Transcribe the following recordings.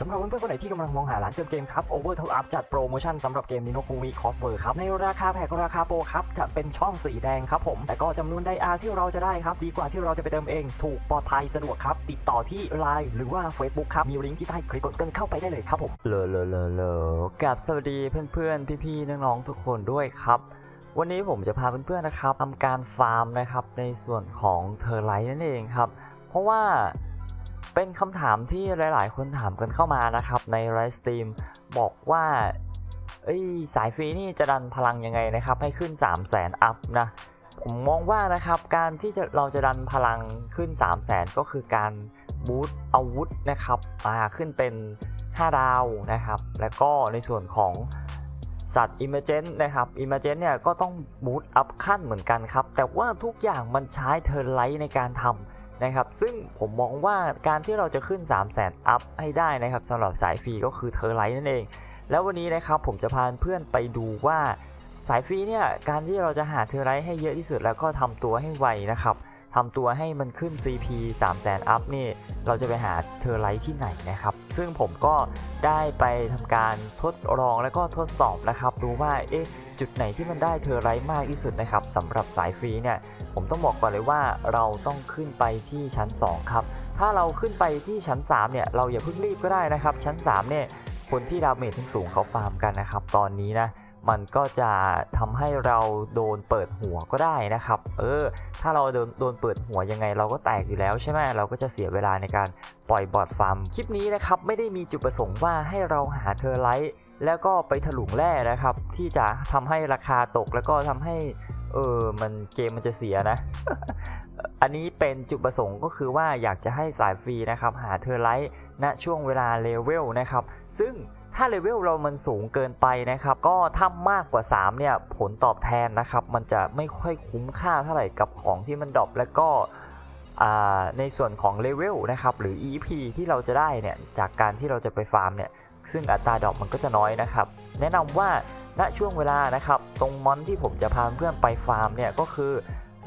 สำหรับเพื่อนๆคนไหนที่กำลังมองหาร้านเติมเกมครับ Over Top Up จัดโปรโมชั่นสำหรับเกม Nino Kumi Cosplay ครับ ในราคาแพงราคาโปรครับ จะเป็นช่องสีแดงครับผม แต่ก็จำนวนไดอาร์ที่เราจะได้ครับ ดีกว่าที่เราจะไปเติมเอง ถูกปลอดภัยสะดวกครับ ติดต่อที่ Line หรือว่า Facebook ครับ มีลิงก์ที่ใต้คลิกกดกันเข้าไปได้เลยครับผมเลอเลอเลอเลอกับสวัสดีเพื่อนๆ พี่ๆน้องๆทุกคนด้วยครับวันนี้ผมจะพาเพื่อนๆนะครับทำการฟาร์มนะครับในส่วนของเทอร์ไลท์นั่นเองครับเพราะว่า เป็นคำถามที่หลาย ๆ คนถามกันเข้ามานะครับในไลฟ์สตรีมบอกว่าอสายฟรีนี่จะดันพลังยังไงนะครับ ให้ขึ้น 3 0 0แสนอัพนะผมมองว่านะครับการที่เราจะดันพลังขึ้น 3 0 0แสนก็คือการบูตอาวุธนะครับมาขึ้นเป็น 5 ดาวนะครับ แล้วก็ในส่วนของสัตว์ Emergent นะครับ Emergent เนี่ยก็ต้องบูตอัพขั้นเหมือนกันครับ แต่ว่าทุกอย่างมันใช้เทิร์ไลท์ในการทำ นะครับซึ่งผมมองว่าการที่เราจะขึ้น 3 0 0 0 0 0อัพให้ได้นะครับสำหรับสายฟรีก็คือเทิร์ไลท์นั่นเอง แล้ววันนี้นะครับผมจะพาเพื่อนไปดูว่าสายฟรีเนี่ยการที่เราจะหาเทอร์ไลท์ให้เยอะที่สุดแล้วก็ทำตัวให้ไวนะครับทำตัวให้มันขึ้น CP 3 0 0 0 0 0อัพนี่เราจะไปหาเทอร์ไลท์ที่ไหนนะครับ ซึ่งผมก็ได้ไปทำการทดลองแล้วก็ทดสอบนะครับ ดูว่าเอ๊ะ จุดไหนที่มันได้เทอร์ไลท์มากที่สุดนะครับสำหรับสายฟรีเนี่ยผมต้องบอกก่อนเลยว่าเราต้องขึ้นไปที่ชั้น 2 ครับ ถ้าเราขึ้นไปที่ชั้น 3 เนี่ย เราอย่าเพิ่งรีบก็ได้นะครับ ชั้น 3 เนี่ยคนที่ดาเมจสูงเขาฟาร์มกันนะครับ ตอนนี้นะ มันก็จะทำให้เราโดนเปิดหัวก็ได้นะครับ เออ ถ้าเราโดนโดนเปิดหัวยังไงเราก็แตกอยู่แล้วใช่ไหมเราก็จะเสียเวลาในการปล่อยบอทฟาร์ม คลิปนี้นะครับไม่ได้มีจุดประสงค์ว่าให้เราหาเทอร์ไลท์แล้วก็ไปถลุงแร่นะครับ ที่จะทำให้ราคาตกแล้วก็ทำให้เออมันเกมมันจะเสียนะ อันนี้เป็นจุดประสงค์ก็คือว่าอยากจะให้สายฟรีนะครับ หาเทอร์ไลท์ณช่วงเวลาเลเวลนะครับ ซึ่ง ถ้าเลเวลเรามันสูงเกินไปนะครับ ก็ถ้ามากกว่า 3 เนี่ย ผลตอบแทนนะครับ มันจะไม่ค่อยคุ้มค่าเท่าไหร่กับของที่มันดรอปแล้วก็ในส่วนของเลเวลนะครับหรือ EP ที่เราจะได้เนี่ยจากการที่เราจะไปฟาร์มเนี่ยซึ่งอัตราดรอปมันก็จะน้อยนะครับ แนะนำว่าณช่วงเวลานะครับ ตรงมอนที่ผมจะพาเพื่อนไปฟาร์มเนี่ยก็คือ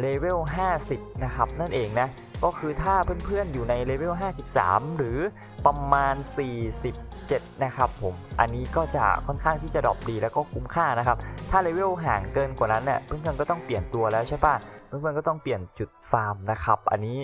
เลเวล 50 นะครับ นั่นเองนะ ก็คือถ้าเพื่อนๆอยู่ในเลเวล 53 หรือประมาณ 7 นะครับผม อันนี้ก็จะค่อนข้างที่จะดรอปดีแล้วก็คุ้มค่านะครับ ถ้าเลเวลห่างเกินกว่านั้นเนี่ยเพื่อนๆก็ต้องเปลี่ยนตัวแล้วใช่ปะเพื่อนๆก็ต้องเปลี่ยนจุดฟาร์มนะครับ อันนี้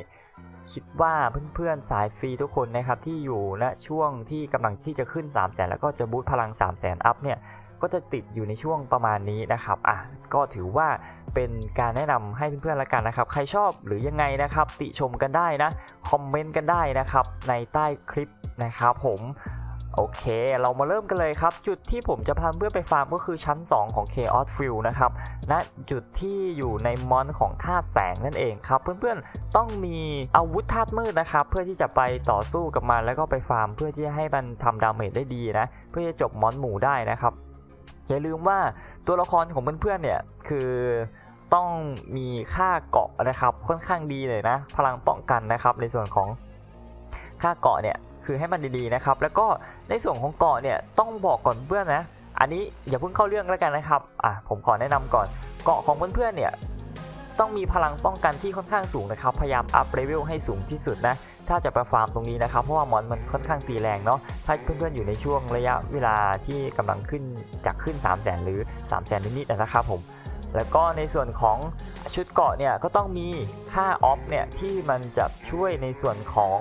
คิดว่าเพื่อนๆสายฟรีทุกคนนะครับที่อยู่ณช่วงที่กำลังที่จะขึ้น 3 0 0 0 0 0 แล้วก็จะบูตพลัง 3 0 0 0 0 0 อัพเนี่ยก็จะติดอยู่ในช่วงประมาณนี้นะครับ อะ ก็ถือว่าเป็นการแนะนำให้เพื่อนๆแล้วกันนะครับ ใครชอบหรือยังไงนะครับ ติชมกันได้นะ คอมเมนต์กันได้นะครับ ในใต้คลิปนะครับผม โอเค เรามาเริ่มกันเลยครับ จุดที่ผมจะพาเพื่อนไปฟาร์มก็คือชั้น 2 ของ Chaos Field นะครับณจุดที่อยู่ในมอนของธาตุแสงนั่นเองครับ เพื่อนๆต้องมีอาวุธธาตุมืดนะครับ เพื่อที่จะไปต่อสู้กับมันแล้วก็ไปฟาร์ม เพื่อที่จะให้มันทำดาเมจได้ดีนะ เพื่อจะจบมอนหมู่ได้นะครับ อย่าลืมว่าตัวละครของเพื่อนๆเนี่ยคือต้องมีค่าเกาะนะครับค่อนข้างดีเลยนะ พลังป้องกันนะครับในส่วนของค่าเกาะเนี่ย คือให้มันดีๆนะครับ แล้วก็ในส่วนของเกาะเนี่ยต้องบอกก่อนเพื่อนนะ อันนี้อย่าเพิ่งเข้าเรื่องแล้วกันนะครับอะผมขอแนะนำก่อนเกาะของเพื่อนๆเนี่ยต้องมีพลังป้องกันที่ค่อนข้างสูงนะครับ พยายามอัพเลเวลให้สูงที่สุดนะถ้าจะไปฟาร์มตรงนี้นะครับ เพราะว่ามอนมันค่อนข้างตีแรงเนาะ ถ้าเพื่อนๆอยู่ในช่วงระยะเวลาที่กำลังขึ้นจากขึ้น 3 0 0แสนหรือ 3 0 0แสนนิดๆนะครับผม แล้วก็ในส่วนของชุดเกาะเนี่ยก็ต้องมีค่าออฟเนี่ยที่มันจะช่วยในส่วนของ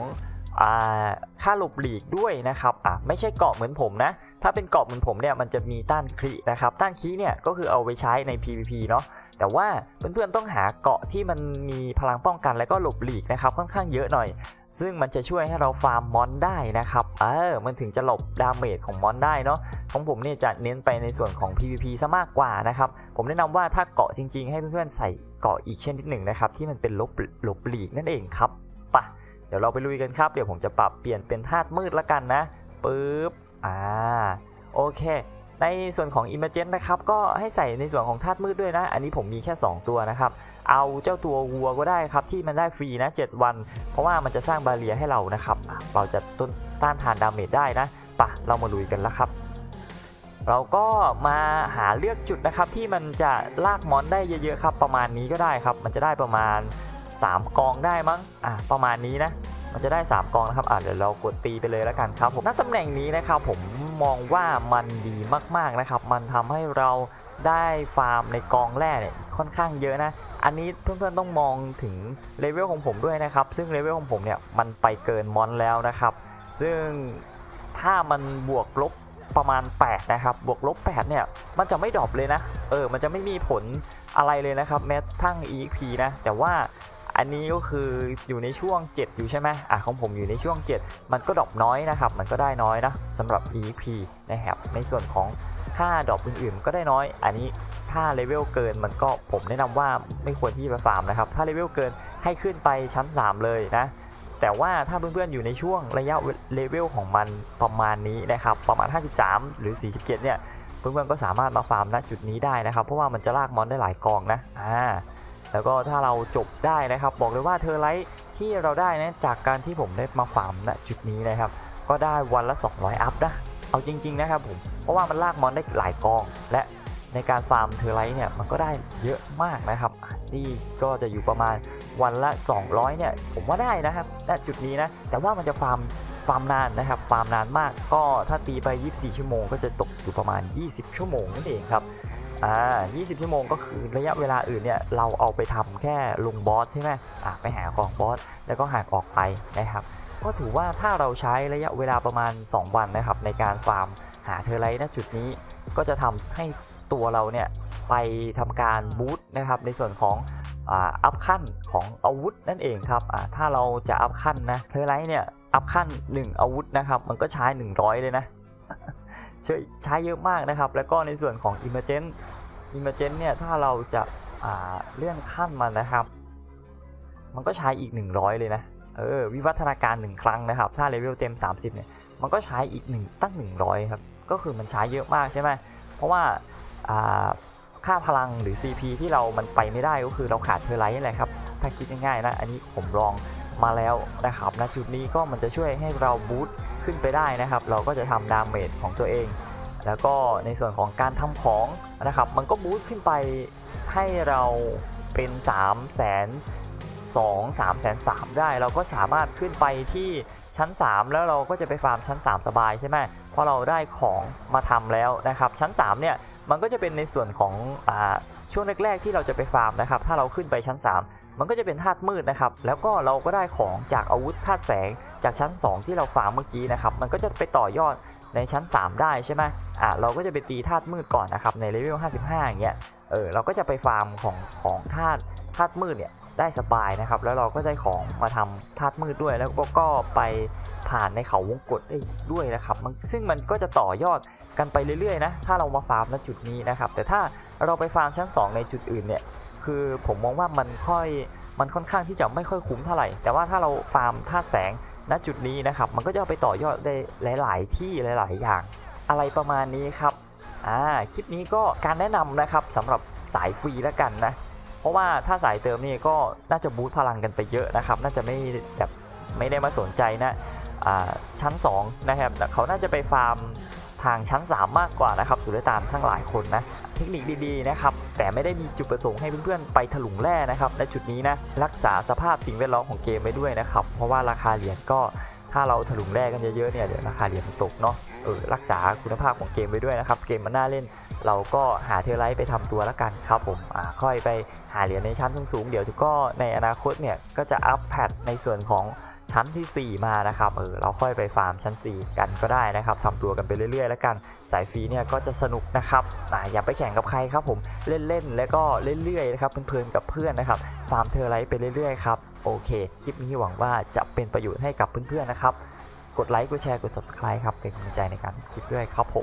ค่าหลบหลีกด้วยนะครับอะไม่ใช่เกาะเหมือนผมนะ ถ้าเป็นเกาะเหมือนผมเนี่ยมันจะมีต้านครีนะครับต้านครีเนี่ยก็คือเอาไปใช้ใน PVP เนาะแต่ว่าเพื่อนๆต้องหาเกาะที่มันมีพลังป้องกันและก็หลบหลีกนะครับค่อนข้างเยอะหน่อย ซึ่งมันจะช่วยให้เราฟาร์มมอนได้นะครับเออมันถึงจะหลบดาเมจของมอนได้เนาะของผมเนี่ยจะเน้นไปในส่วนของ PVP ซะมากกว่านะครับผมแนะนำว่าถ้าเกาะจริง ๆ ให้เพื่อนๆใส่เกาะอีกเช่นนิดหนึ่งนะครับที่มันเป็นลบหลบหลีกนั่นเองครับปะ ดี๋ยวเราไปลุยกันครับ เดี๋ยวผมจะปรับเปลี่ยนเป็นธาตุมืดละกันนะปึ๊บอ่าโอเค ในส่วนของ i m a g e n นะครับก็ให้ใส่ในส่วนของธาตุมืดด้วยนะ อันนี้ผมมีแค่ 2 ตัวนะครับ เอาเจ้าตัววัวก็ได้ครับที่มันได้ฟรีนะ 7 วัน เพราะว่ามันจะสร้างบาเรียให้เรานะครับอะเราจะต้นต้านทานดาเมจได้นะปะเรามาลุยกันแล้วครับเราก็มาหาเลือกจุดนะครับที่มันจะลากมอนได้เยอะๆครับประมาณนี้ก็ได้ครับ มันจะได้ประมาณ 3 กองได้มั้งอะประมาณนี้นะมันจะได้ 3 กองนะครับอะเดี๋ยวเรากดตีไปเลยแล้วกันครับผมณตำแหน่งนี้นะครับผมมองว่ามันดีมากๆนะครับ มันทำให้เราได้ฟาร์มในกองแร่เนี่ยค่อนข้างเยอะนะ อันนี้เพื่อนๆต้องมองถึงเลเวลของผมด้วยนะครับ ซึ่งเลเวลของผมเนี่ยมันไปเกินมอนแล้วนะครับ ซึ่งถ้ามันบวกลบประมาณ 8 นะครับ บวกลบ 8 เนี่ย มันจะไม่ดรอปเลยนะ เออ มันจะไม่มีผลอะไรเลยนะครับ แม้ทั้ง EXP นะ แต่ว่า อันนี้ก็คืออยู่ในช่วง 7 อยู่ใช่ไหมอะของผมอยู่ในช่วง 7 มันก็ดรอปน้อยนะครับ มันก็ได้น้อยนะสำหรับ EP นะครับ ในส่วนของค่าดรอปอื่นๆ ก็ได้น้อย อันนี้ถ้าเลเวลเกินมันก็ผมแนะนำว่าไม่ควรที่จะไปฟาร์มนะครับ ถ้าเลเวลเกินให้ขึ้นไปชั้น 3 เลยนะ แต่ว่าถ้าเพื่อนๆอยู่ในช่วงระยะเลเวลของมันประมาณนี้นะครับ ประมาณ 53 หรือ 47 เนี่ย เพื่อนๆก็สามารถมาฟาร์มณจุดนี้ได้นะครับ เพราะว่ามันจะลากมอนได้หลายกองนะ อ่า แล้วก็ถ้าเราจบได้นะครับ บอกเลยว่าเทอร์ไลท์ที่เราได้นะจากการที่ผมได้มาฟาร์มณจุดนี้นะครับ ก็ได้วันละ 200 อัพนะ เอาจริง ๆ นะครับผม เพราะว่ามันลากมอนได้หลายกอง และในการฟาร์มเทอร์ไลท์เนี่ยมันก็ได้เยอะมากนะครับนี่ก็จะอยู่ประมาณวันละ 200 เนี่ย ผมว่าได้นะครับณจุดนี้นะ แต่ว่ามันจะฟาร์มฟาร์มนานนะครับ ฟาร์มนานมาก ก็ถ้าตีไป 24 ชั่วโมง ก็จะตกอยู่ประมาณ 20 ชั่วโมงนั่นเองครับ อ่า20 ชั่วโมงก็คือระยะเวลาอื่นเนี่ยเราเอาไปทำแค่ลงบอสใช่ไหมอะไปหาของบอสแล้วก็หากออกไปนะครับก็ถือว่าถ้าเราใช้ระยะเวลาประมาณ 2 วันนะครับในการฟาร์มหาเทอร์ไลท์ณจุดนี้ ก็จะทำให้ตัวเราเนี่ยไปทำการบูตนะครับในส่วนของอ่าอัพขั้นของอาวุธนั่นเองครับอ่าถ้าเราจะอัพขั้นนะเทอร์ไลท์เนี่ยอัพขั้น 1 อาวุธนะครับมันก็ใช้ 100 เลยนะ ใช้ใช้เยอะมากนะครับ แล้วก็ในส่วนของ Emergent Emergent เนี่ยถ้าเราจะาเลื่อนขั้นมันนะครับ มันก็ใช้อีก 100 เลยนะเออวิวัฒนาการ 1 ครั้งนะครับ ถ้าเลเวลเต็ม 30เนี่ยมันก็ใช้อีก 1 ตั้ง 100 ครับ ก็คือมันใช้เยอะมากใช่ไหมเพราะว่าอ่าค่าพลังหรือ CP ที่เรามันไปไม่ได้ก็คือเราขาดเทอร์ไลท์นี่แหละครับ ถ้าคิดง่ายๆนะ อันนี้ผมลอง มาแล้วนะครับณจุดนี้ก็มันจะช่วยให้เราบูตขึ้นไปได้นะครับ เราก็จะทำดาเมจของตัวเอง แล้วก็ในส่วนของการทำของนะครับ มันก็บูตขึ้นไปให้เราเป็น 3 0 0 0 0 2 3 3 3ได้ เราก็สามารถขึ้นไปที่ชั้น 3 แล้วเราก็จะไปฟาร์มชั้น 3 สบายใช่ไหมเพราะเราได้ของมาทำแล้วนะครับ ชั้น 3 เนี่ยมันก็จะเป็นในส่วนของอช่วงแรก ๆ ที่เราจะไปฟาร์มนะครับ ถ้าเราขึ้นไปชั้น 3 มันก็จะเป็นธาตุมืดนะครับ แล้วก็เราก็ได้ของจากอาวุธธาตุแสงจากชั้น 2 ที่เราฟาร์มเมื่อกี้นะครับ มันก็จะไปต่อยอดในชั้น 3 ได้ใช่ไหมอะเราก็จะไปตีธาตุมืดก่อนนะครับในเลเวล 55 อย่างเงี้ย เออเราก็จะไปฟาร์มของของธาตุธาตุมืดเนี่ยได้สบายนะครับ แล้วเราก็ได้ของมาทำธาตุมืดด้วย แล้วก็ก็ไปผ่านในเขาวงกฏได้ด้วยนะครับมันซึ่งมันก็จะต่อยอดกันไปเรื่อยๆนะ ถ้าเรามาฟาร์มณจุดนี้นะครับ แต่ถ้าเราไปฟาร์มชั้น 2 ในจุดอื่นเนี่ย คือผมมองว่ามันค่อยมันค่อนข้างที่จะไม่ค่อยคุ้มเท่าไหร่ แต่ว่าถ้าเราฟาร์มธาตุแสงณจุดนี้นะครับ มันก็จะเอไปต่อยอดได้หลาย ๆ ที่หลาย ๆ อย่าง อะไรประมาณนี้ครับอ่าคลิปนี้ก็การแนะนำนะครับสำหรับสายฟรีแล้วกันนะ เพราะว่าถ้าสายเติมนี่ก็น่าจะบูตพลังกันไปเยอะนะครับ น่าจะไม่แบบไม่ได้มาสนใจนะอ่าชั้น 2 นะครับ เขาน่าจะไปฟาร์มทางชั้น 3 มากกว่านะครับสุลต่านทั้งหลายคนนะ เทคนิคดีๆนะครับแต่ไม่ได้มีจุดประสงค์ให้เพื่อนๆไปถลุงแร่นะครับในจุดนี้นะรักษาสภาพสิ่งแวดล้อมของเกมไว้ด้วยนะครับเพราะว่าราคาเหรียญก็ถ้าเราถลุงแร่กันเยอะๆเนี่ยเดี๋ยวราคาเหรียญตกเนาะเออรักษาคุณภาพของเกมไว้ด้วยนะครับเกมมันน่าเล่น เราก็หาเทอร์ไลท์ไปทำตัวล้วกันครับผมอ่าค่อยไปหาเหรียญในชั้นสูงๆเดี๋ยวก็ในอนาคตเนี่ยก็จะอัพแพทในส่วนของ ชั้นที่ 4 มานะครับเออเราค่อยไปฟาร์มชั้น 4 กันก็ได้นะครับทำตัวกันไปเรื่อยๆ แล้วกันสายฟรีเนี่ยก็จะสนุกนะครับอ่าอย่าไปแข่งกับใครครับผมเล่นๆแล้วก็เรื่อยๆนะครับเพลินๆกับเพื่อนนะครับฟาร์มเทอร์ไลท์ไปเรื่อยๆครับโอเคคลิปนี้หวังว่าจะเป็นประโยชน์ให้กับเพื่อนๆนะครับกดไลค์กดแชร์กด subscribe ครับเป็นกำลังใจในการคลิปด้วยครับผม